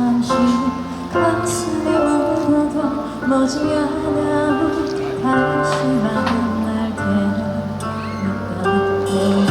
잠시 가슴이 묻어도 머지않아 다시 만날 때는 네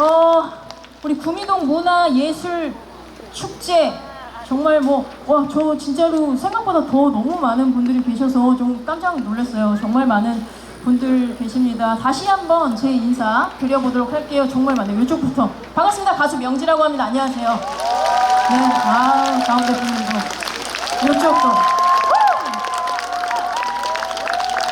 어, 우리 구미동 문화예술 축제 정말 뭐, 와, 저 진짜로 생각보다 더 너무 많은 분들이 계셔서 좀 깜짝 놀랐어요. 정말 많은 분들 계십니다. 다시 한번 제 인사 드려보도록 할게요. 정말 많네요. 이쪽부터. 반갑습니다. 가수 명지라고 합니다. 안녕하세요. 네, 아, 가운데 분들도. 이쪽도.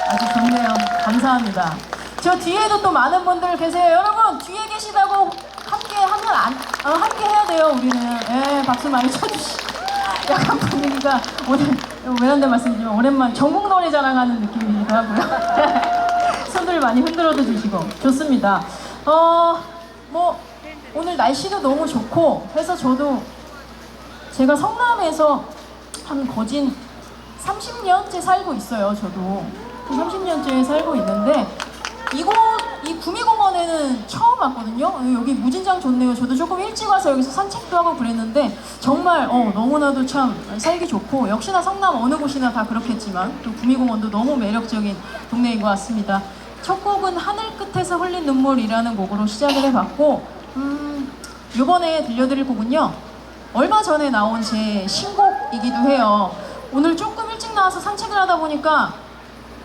아주 좋네요. 감사합니다. 저 뒤에도 또 많은 분들 계세요. 여러분 뒤에 계시다고 함께 하면 안 어, 함께 해야 돼요. 우리는 예, 박수 많이 쳐주시. 약간 분위기가 오늘 외람돼 말씀드리면 오랜만 전국 노래 자랑하는 느낌이기도 하고요. 손들 많이 흔들어도 주시고 좋습니다. 어뭐 오늘 날씨도 너무 좋고 해서 저도 제가 성남에서 한 거진 30년째 살고 있어요, 저도. 30년째 살고 있는데, 이곳, 이 구미공원에는 처음 왔거든요. 어, 여기 무진장 좋네요. 저도 조금 일찍 와서 여기서 산책도 하고 그랬는데, 정말, 어, 너무나도 참 살기 좋고, 역시나 성남 어느 곳이나 다 그렇겠지만, 또 구미공원도 너무 매력적인 동네인 것 같습니다. 첫 곡은 하늘 끝에서 흘린 눈물이라는 곡으로 시작을 해봤고, 음, 요번에 들려드릴 곡은요. 얼마 전에 나온 제 신곡이기도 해요. 오늘 조금 일찍 나와서 산책을 하다 보니까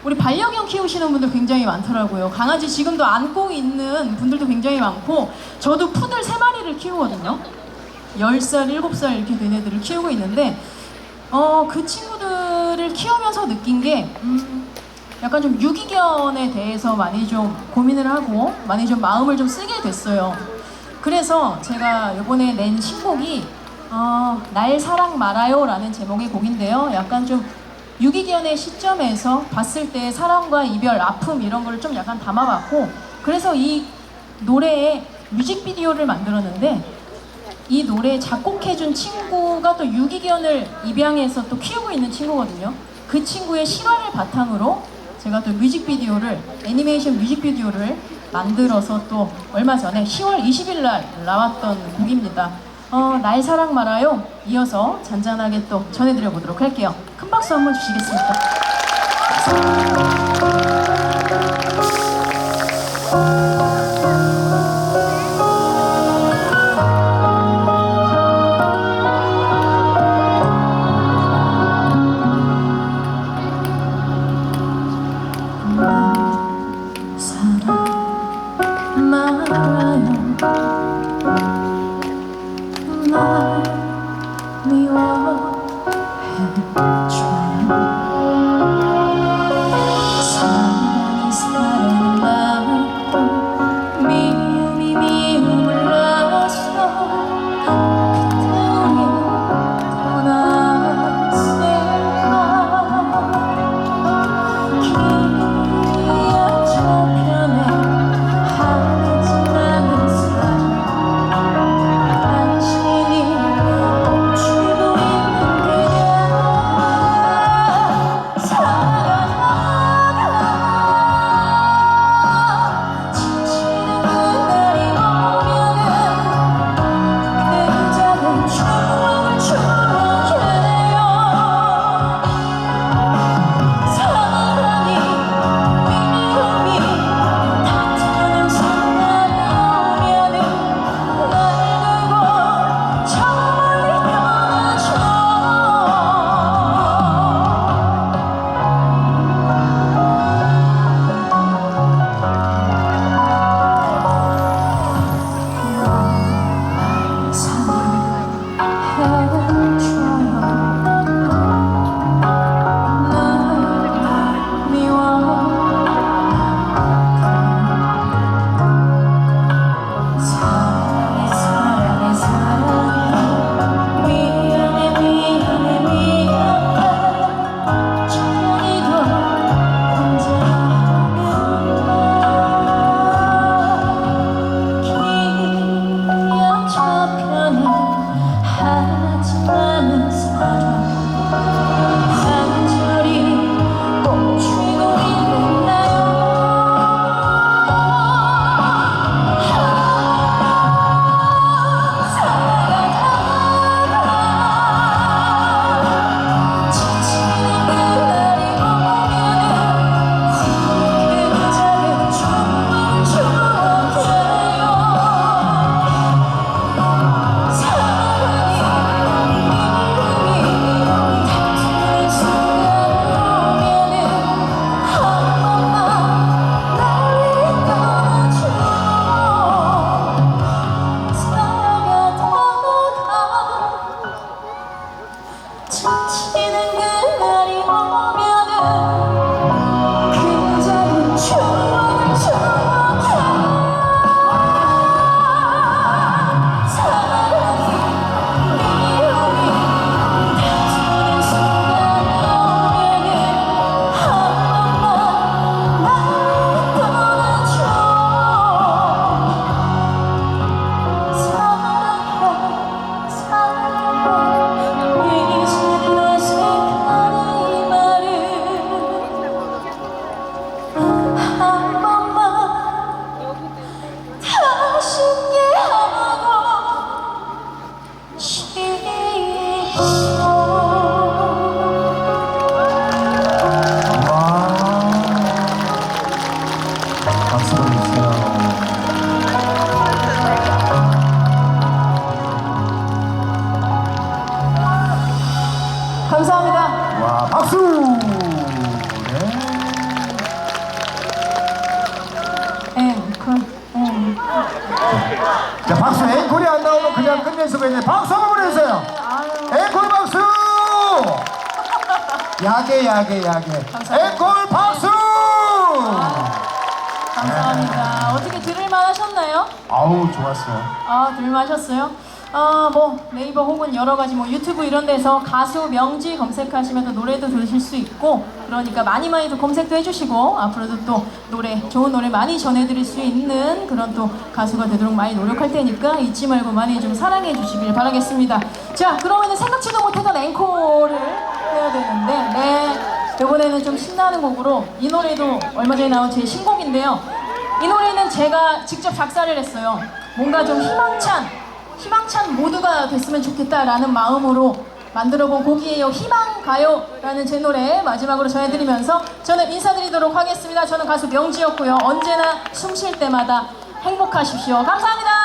우리 반려견 키우시는 분들 굉장히 많더라고요. 강아지 지금도 안고 있는 분들도 굉장히 많고 저도 푸들 세 마리를 키우거든요. 10살, 7살 이렇게 된 애들을 키우고 있는데 어, 그 친구들을 키우면서 느낀 게 음, 약간 좀 유기견에 대해서 많이 좀 고민을 하고 많이 좀 마음을 좀 쓰게 됐어요. 그래서 제가 이번에 낸 신곡이 어, 날 사랑 말아요 라는 제목의 곡인데요. 약간 좀 유기견의 시점에서 봤을 때 사랑과 이별, 아픔 이런 거를 좀 약간 담아봤고 그래서 이 노래의 뮤직비디오를 만들었는데 이 노래 작곡해준 친구가 또 유기견을 입양해서 또 키우고 있는 친구거든요. 그 친구의 실화를 바탕으로 제가 또 뮤직비디오를 애니메이션 뮤직비디오를 만들어서 또 얼마 전에 10월 20일 날 나왔던 곡입니다. 어, 날 사랑 말아요. 이어서 잔잔하게 또 전해드려 보도록 할게요. 큰 박수 한번 주시겠습니까? 지치는 야게, 야게, 야게. 앵콜 박수! 감사합니다. 어떻게 들을만 하셨나요? 아우, 좋았어요. 아, 들마셨어요? 아, 뭐 네이버 혹은 여러 가지 뭐 유튜브 이런 데서 가수 명지 검색하시면 또 노래도 들으실 수 있고 그러니까 많이 많이 또 검색도 해주시고 앞으로도 또 노래 좋은 노래 많이 전해드릴 수 있는 그런 또 가수가 되도록 많이 노력할 테니까 잊지 말고 많이 좀 사랑해 주시길 바라겠습니다. 자, 그러면은 생각지도 못했던 앵콜을 해야 되는데 네 이번에는 좀 신나는 곡으로 이 노래도 얼마 전에 나온 제 신곡인데요. 이 노래는 제가 직접 작사를 했어요. 뭔가 좀 희망찬 희망찬 모두가 됐으면 좋겠다라는 마음으로 만들어본 곡이에요. 희망가요라는 제 노래 마지막으로 전해드리면서 저는 인사드리도록 하겠습니다. 저는 가수 명지였고요. 언제나 숨 쉴 때마다 행복하십시오. 감사합니다.